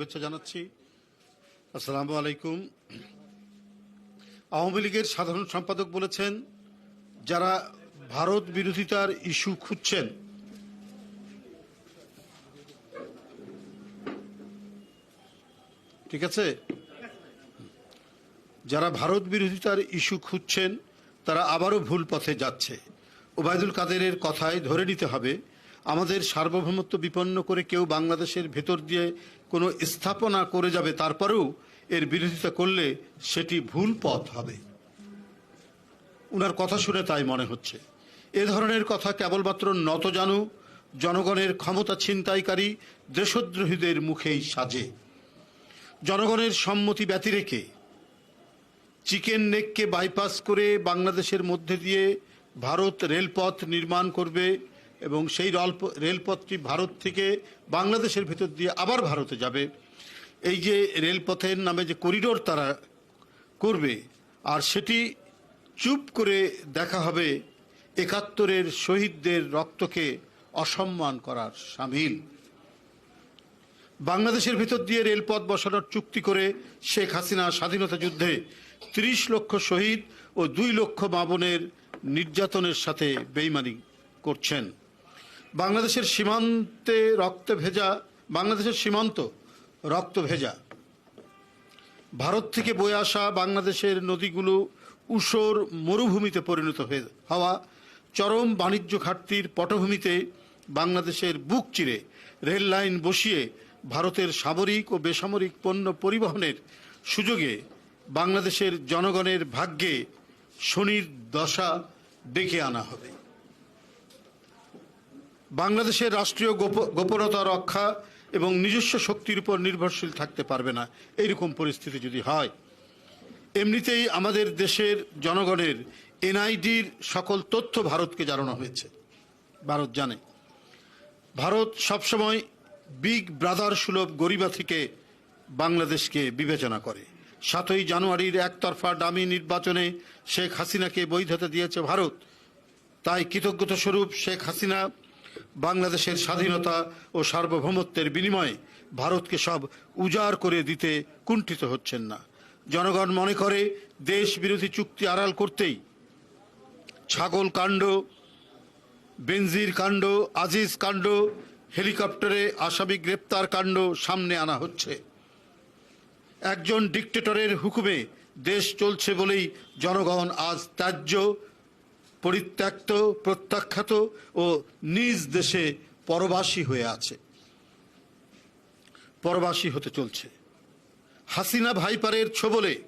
শুভেচ্ছা জানাচ্ছি। আসসালামু আলাইকুম। আওয়ামী লীগের সাধারণ সম্পাদক বলেছেন, যারা ভারত বিরোধিতার ইস্যু খুঁজছেন, ঠিক আছে? যারা ভারত বিরোধিতার ইস্যু খুঁজছেন, তারা আবারও ভুল পথে যাচ্ছে। ওবায়দুল কাদেরের কথায় ধরে নিতে হবে আমাদের সার্বভৌমত্ব বিপন্ন করে কেউ বাংলাদেশের ভেতর দিয়ে কোনো স্থাপনা করে যাবে, তারপরেও এর বিরোধিতা করলে সেটি ভুল পথ হবে। উনার কথা শুনে তাই মনে হচ্ছে। এ ধরনের কথা কেবলমাত্র নতজানু জনগণের ক্ষমতা ছিনতাইকারী দেশদ্রোহীদের মুখেই সাজে। জনগণের সম্মতি ব্যতি রেখে চিকেন নেককে বাইপাস করে বাংলাদেশের মধ্যে দিয়ে ভারত রেলপথ নির্মাণ করবে এবং সেই রলপ- রেলপথটি ভারত থেকে বাংলাদেশের ভেতর দিয়ে আবার ভারতে যাবে। এই যে রেলপথের নামে যে করিডোর তারা করবে, আর সেটি চুপ করে দেখা হবে একাত্তরের শহীদদের রক্তকে অসম্মান করার সামিল। বাংলাদেশের ভিতর দিয়ে রেলপথ বসানোর চুক্তি করে শেখ হাসিনা স্বাধীনতা যুদ্ধে ত্রিশ লক্ষ শহীদ ও দুই লক্ষ মাবনের নির্যাতনের সাথে বেইমানি করছেন। বাংলাদেশের সীমান্তে রক্ত ভেজা, বাংলাদেশের সীমান্ত রক্ত ভেজা। ভারত থেকে বয়ে আসা বাংলাদেশের নদীগুলো উষর মরুভূমিতে পরিণত হয়ে হওয়া চরম বাণিজ্য ঘাটতির পটভূমিতে বাংলাদেশের বুক চিরে রেল লাইন বসিয়ে ভারতের সামরিক ও বেসামরিক পণ্য পরিবহনের সুযোগে বাংলাদেশের জনগণের ভাগ্যে শনির দশা ডেকে আনা হবে। বাংলাদেশের রাষ্ট্রীয় গোপ- গোপনতা রক্ষা এবং নিজস্ব শক্তির উপর নির্ভরশীল থাকতে পারবে না। এইরকম পরিস্থিতি যদি হয়, এমনিতেই আমাদের দেশের জনগণের এনআইডির সকল তথ্য ভারতকে জানানো হয়েছে। ভারত জানে। ভারত সবসময় বিগ ব্রাদার সুলভ গরিবা থেকে বাংলাদেশকে বিবেচনা করে। সাতই জানুয়ারির একতরফা ডামি নির্বাচনে শেখ হাসিনাকে বৈধতা দিয়েছে ভারত। তাই কৃতজ্ঞতা স্বরূপ শেখ হাসিনা বাংলাদেশের স্বাধীনতা ও সার্বভৌমত্বের বিনিময়ে ভারতকে সব উজাড় করে দিতে কুণ্ঠিত হচ্ছেন না। জনগণ মনে করে দেশ বিরোধী চুক্তি আড়াল করতেই ছাগল কাণ্ড, বেনজির কাণ্ড, আজিজ কাণ্ড, হেলিকপ্টারে আসামি গ্রেপ্তার কাণ্ড সামনে আনা হচ্ছে। একজন ডিকটেটরের হুকুমে দেশ চলছে বলেই জনগণ আজ ত্যায্য পরিত্যক্ত প্রত্যাখ্যাত ও নিজ দেশে পরবাসী হয়ে আছে। পরবাসী হতে চলছে। হাসিনা ভাইপারের ছোবলে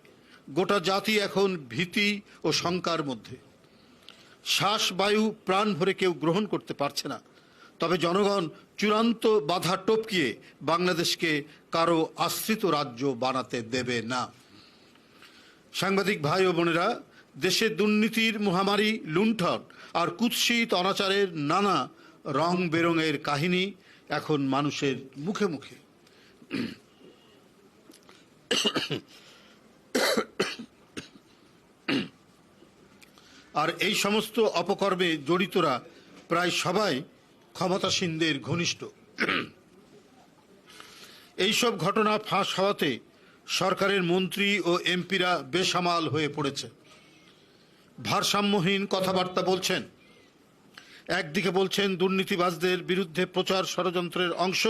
গোটা জাতি এখন ভীতি ও শঙ্কার মধ্যে। শ্বাস বায়ু প্রাণ ভরে কেউ গ্রহণ করতে পারছে না। তবে জনগণ চূড়ান্ত বাধা টপকিয়ে বাংলাদেশকে কারও আশ্রিত রাজ্য বানাতে দেবে না। সাংবাদিক ভাই ও বোনেরা দেশে দুর্নীতির মহামারী, লুণ্ঠন আর কুৎসিত অনাচারের নানা রং বেরঙের কাহিনী এখন মানুষের মুখে মুখে। আর এই সমস্ত অপকর্মে জড়িতরা প্রায় সবাই ক্ষমতাসীনদের ঘনিষ্ঠ। এইসব ঘটনা ফাঁস হওয়াতে সরকারের মন্ত্রী ও এমপিরা বেসামাল হয়ে পড়েছে ভারসাম্যহীন কথাবার্তা বলছেন। একদিকে বলছেন, দুর্নীতিবাজদের বিরুদ্ধে প্রচার ষড়যন্ত্রের অংশ।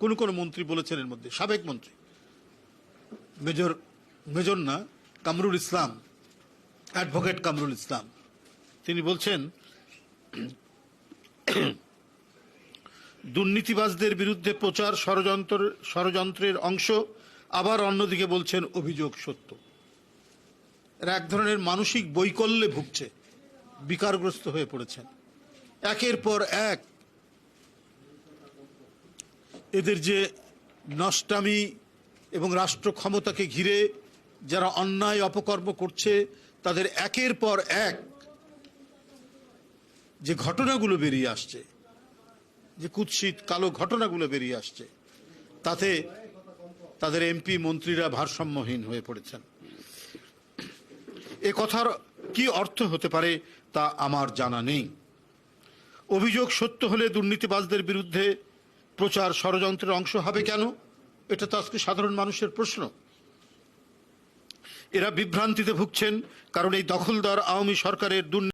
কোন কোন মন্ত্রী বলেছেন এর মধ্যে, সাবেক মন্ত্রী। মেজর মেজর না, কামরুল ইসলাম, অ্যাডভোকেট কামরুল ইসলাম। তিনি বলছেন, দুর্নীতিবাজদের বিরুদ্ধে প্রচার ষড়যন্ত্র, ষড়যন্ত্রের অংশ। আবার অন্যদিকে বলছেন, অভিযোগ সত্য। এরা এক ধরনের মানসিক বৈকল্যে ভুগছে, বিকারগ্রস্ত হয়ে পড়েছেন। একের পর এক এদের যে নষ্টামি এবং রাষ্ট্র ক্ষমতাকে ঘিরে যারা অন্যায় অপকর্ম করছে, তাদের একের পর এক যে ঘটনাগুলো বেরিয়ে আসছে, যে কুৎসিত কালো ঘটনাগুলো বেরিয়ে আসছে, তাতে তাদের এমপি মন্ত্রীরা ভারসাম্যহীন হয়ে পড়েছেন। এ কথার কি অর্থ হতে পারে তা আমার জানা নেই। অভিযোগ সত্য হলে দুর্নীতিবাজদের বিরুদ্ধে প্রচার ষড়যন্ত্রের অংশ হবে কেন? এটা তো আজকে সাধারণ মানুষের প্রশ্ন। এরা বিভ্রান্তিতে ভুগছেন কারণ এই দখলদার আওয়ামী সরকারের দুর্নীতি